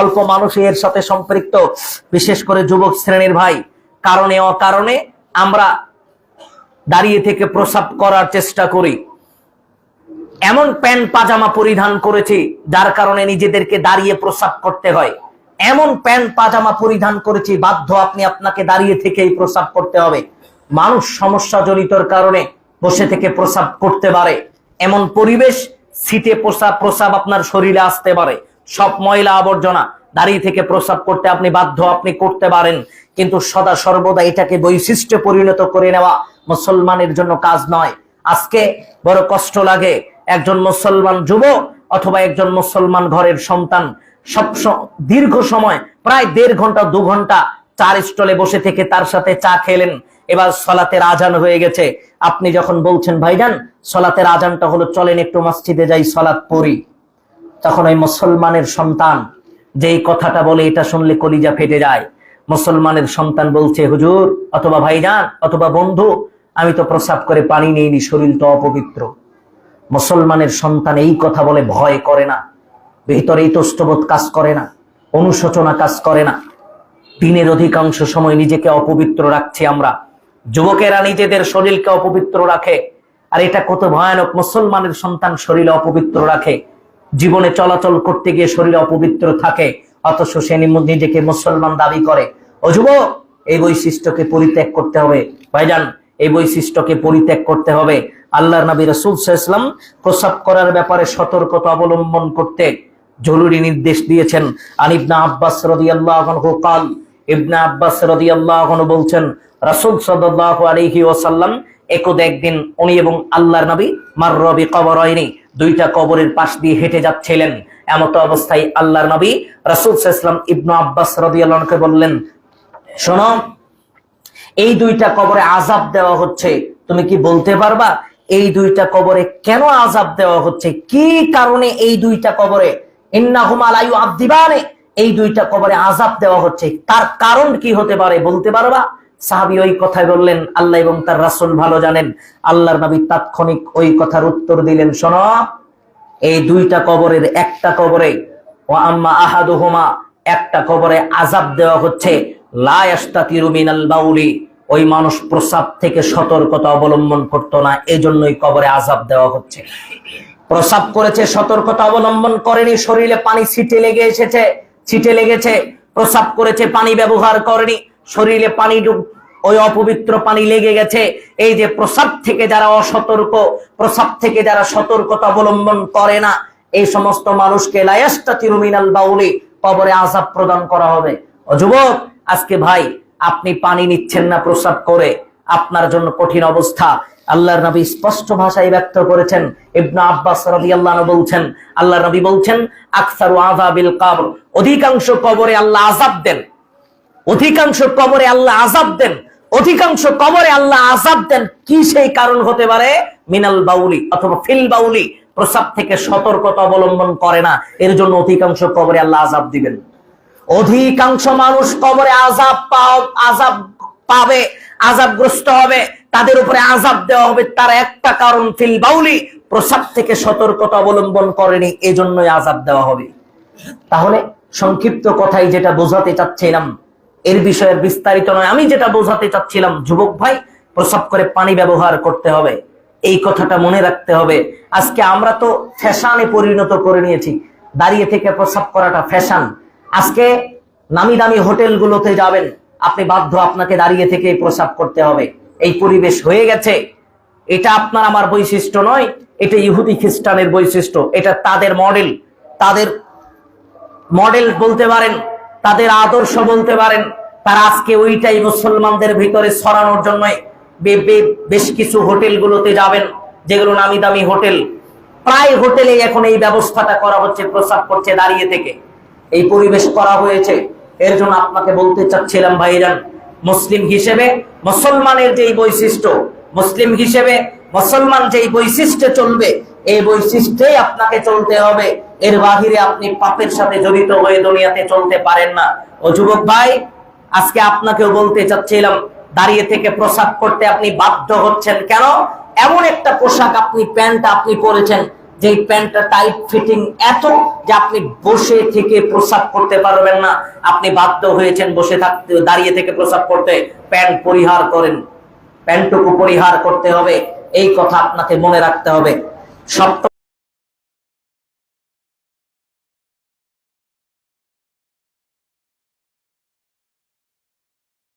অল্প মানুষই এর সাথে সম্পৃক্ত, বিশেষ করে যুবক শ্রেণির ভাই। কারণে অকারণে আমরা দাঁড়িয়ে থেকে প্রসাব করার চেষ্টা করি। এমন প্যান্ট পাজামা পরিধান করেছি, যার কারণে নিজেদেরকে দাঁড়িয়ে প্রসাব করতে হয়। এমন প্যান্ট পাজামা পরিধান করেছি, বাধ্য আপনি আপনাকে দাঁড়িয়ে থেকেই প্রসাব করতে হবে। মানুষ সমস্যা জনিতর কারণে বসে থেকে প্রসাব করতে পারে। এমন পরিবেশ সিটে প্রসাব প্রসাব আপনার শরীরে আসতে পারে। সব ময়লা আবর্জনা দাঁড়িয়ে থেকে প্রসাব করতে আপনি বাধ্য, আপনি করতে পারেন। কিন্তু সদা সর্বদা এটাকে বৈশিষ্ট্যে পরিণত করে নেওয়া মুসলমানের জন্য কাজ নয়। আজকে বড় কষ্ট লাগে একজন মুসলমান যুবক অথবা একজন মুসলমান ঘরের সন্তান সব দীর্ঘ সময়, প্রায় দেড় ঘণ্টা, দু ঘণ্টা চার স্টলে বসে থেকে তার সাথে চা খেলেন। এবার সলাতের আজান হয়ে গেছে। আপনি যখন বলছেন, ভাইজান, সলাতের আজানটা হলো, চলেন একটু মসজিদে যাই সলাত পড়ি। তখন ওই মুসলমানের সন্তান যেই কথাটা বলে, এটা শুনলে কলিজা ফেটে যায়। মুসলমানের সন্তান বলছে, হুজুর, অথবা ভাইজান, অথবা বন্ধু, আমি তো প্রসাব করে পানি নেইনি, শরীর তো অপবিত্র। মুসলমানের সন্তান এই কথা বলে, ভয় করে না। ভিতরে ইতস্তবোধ কাজ করে না, অনুশোচনা কাজ করে না। দিনের অধিকাংশ সময় নিজেকে অপবিত্র রাখছি আমরা। যুবকেরা নিজেদের শরীরকে অপবিত্র রাখে। আর এটা কত ভয়ানক, মুসলমানের সন্তান শরীরে অপবিত্র রাখে। জীবনে চলাচল করতে গিয়ে শরীরে অপবিত্র থাকে, অথচ সে নিজেকে মুসলমান দাবি করে। ও যুবক, এই বৈশিষ্ট্যকে পরিত্যাগ করতে হবে। ভাইজান, এই বৈশিষ্ট্যকে পরিত্যাগ করতে হবে। আল্লাহর নবী রসুল ইসলাম প্রসাব করার ব্যাপারে সতর্কতা অবলম্বন করতে জরুরি নির্দেশ দিয়েছেন। আনিবনা আব্বাস রাদিয়াল্লাহু কাল, ইবনা আব্বাস রাদিয়াল্লাহু বলছেন, রাসূল সাল্লাল্লাহু আলাইহি ওয়াসাল্লাম একদ একদিন উনি এবং আল্লাহর নবী মাররবি কবরাইনি দুইটা কবরের পাশ দিয়ে হেঁটে যাচ্ছিলেন। এমত অবস্থায় আল্লাহর নবী রাসূল আলাইহি ইবনু আব্বাস আনহুকে বললেন, শোনো, এই দুইটা কবরে আজাব দেওয়া হচ্ছে। তুমি কি বলতে পারবা, এই দুইটা কবরে কেন আজাব দেওয়া হচ্ছে? কি কারণে এই দুইটা কবরে? ইন্নাহুম আলাইউ আবদিবানে এই দুইটা কবরে আজাব দেওয়া হচ্ছে। তার কারণ কি হতে পারে বলতে পারবা? সাহাবি ওই কথাই বললেন, আল্লাহ এবং তার রাসূল ভালো জানেন। আল্লাহর নবী তাৎক্ষণিক ওই কথার উত্তর দিলেন, শোনো এই দুইটা কবরের একটা কবরে ও আম্মা আহাদুহুমা, একটা কবরে আজাব দেওয়া হচ্ছে। বাউলি, ওই মানুষ প্রসাব থেকে সতর্কতা অবলম্বন করতো না এই জন্যই কবরে আজাব দেওয়া হচ্ছে। প্রসাব করেছে, সতর্কতা অবলম্বন করেনি, শরীরে পানি ছিটে লেগে এসেছে, ছিটে লেগেছে। প্রসাব করেছে, পানি ব্যবহার করেনি, শরীরে পানি ওই অপবিত্র পানি লেগে গেছে। এই যে প্রসাব থেকে যারা অসতর্ক প্রসাব থেকে যারা সতর্কতা অবলম্বন করে না, এই সমস্ত মানুষকে লায়াস্তা তিরুমিনাল বাউলি, কবরে আজাব প্রদান করা হবে। ও যুবক, আজকে ভাই, আপনি পানি নিচ্ছেন না প্রসাব করে, আপনার জন্য কঠিন অবস্থা। আল্লাহর নবী স্পষ্ট ভাষায় ব্যক্ত করেছেন, ইবনা আব্বাস রাদিয়াল্লাহু বলছেন, আল্লাহর নবী বলছেন, আকসারু আযাবিল কবর, অধিকাংশ কবরে আল্লাহ আযাব দেন। অধিকাংশ কবরে আল্লাহ আযাব দেন। অধিকাংশ কবরে আল্লাহ আযাব দেন। কি সেই কারণ হতে পারে? মিনাল বাউলি অথবা ফিল বাউলি প্রসাব থেকে সতর্কতা অবলম্বন করে না। এর জন্য অধিকাংশ কবরে আল্লাহ আযাব দিবেন। অধিকাংশ মানুষ কবরে আজাব আজাব পাবে আজাবগ্রস্ত হবে। তাদের উপরে আজাব দেওয়া হবে। তার একটা কারণ ফিল বাউলি, প্রসাব থেকে সতর্কতা অবলম্বন করেনি, এজন্যই আজাব দেওয়া হবে। তাহলে সংক্ষিপ্ত কথাই যেটা বোঝাতে চাচ্ছিলাম এর বিষয়ের বিস্তারিত নয়। আমি যেটা বোঝাতে চাচ্ছিলাম, যুবক ভাই প্রসাব করে পানি ব্যবহার করতে হবে। এই কথাটা মনে রাখতে হবে। আজকে আমরা তো ফ্যাশনে পরিণত করে নিয়েছি। দাঁড়িয়ে থেকে প্রসাব করাটা ফ্যাশন। আজকে নামি দামি হোটেলগুলোতে যাবেন। আপনি বাধ্য আপনাকে দাঁড়িয়ে থেকে প্রসাব করতে হবে। এই পরিবেশ হয়ে গেছে। এটা আপনার আমার বৈশিষ্ট্য নয়, এটা ইহুদি খ্রিস্টানের বৈশিষ্ট্য। এটা তাদের মডেল তাদের মডেল বলতে পারেন তাদের আদর্শ বলতে পারেন, তারা আজকে ওইটাই মুসলমানদের ভিতরে ছড়ানোর জন্য বেশ কিছু হোটেলগুলোতে যাবেন, যেগুলো নামি দামি হোটেল। প্রায় হোটেলে এখন এই ব্যবস্থাটা করা হচ্ছে প্রসাব করছে দাঁড়িয়ে থেকে। এই পরিবেশ করা হয়েছে। এর জন্য আপনাকে বলতে চাচ্ছিলাম, ভাইজান, মুসলিম হিসেবে মুসলমানের যেই বৈশিষ্ট্য, মুসলিম হিসেবে মুসলমান যেই বৈশিষ্ট্যে চলবে, এই বৈশিষ্ট্যেই আপনাকে চলতে হবে। এর বাহিরে আপনি পাপের সাথে জড়িত হয়ে দুনিয়াতে চলতে পারেন না। ও যুবক ভাই, আজকে আপনাকেও বলতে চাচ্ছিলাম, দাঁড়িয়ে থেকে প্রসাদ করতে আপনি বাধ্য হচ্ছেন কেন? এমন একটা পোশাক আপনি, প্যান্ট আপনি পরেছেন যে প্যান্টটা টাইট ফিটিং এত যে আপনি বসে থেকে প্রসাব করতে পারবেন না। আপনি বাধ্য হয়েছেন বসে থাকতে, দাঁড়িয়ে থেকে প্রসাব করতে। প্যান্ট পরিহার করেন। প্যান্টটুকু পরিহার করতে হবে। এই কথা আপনাকে মনে রাখতে হবে। সপ্তম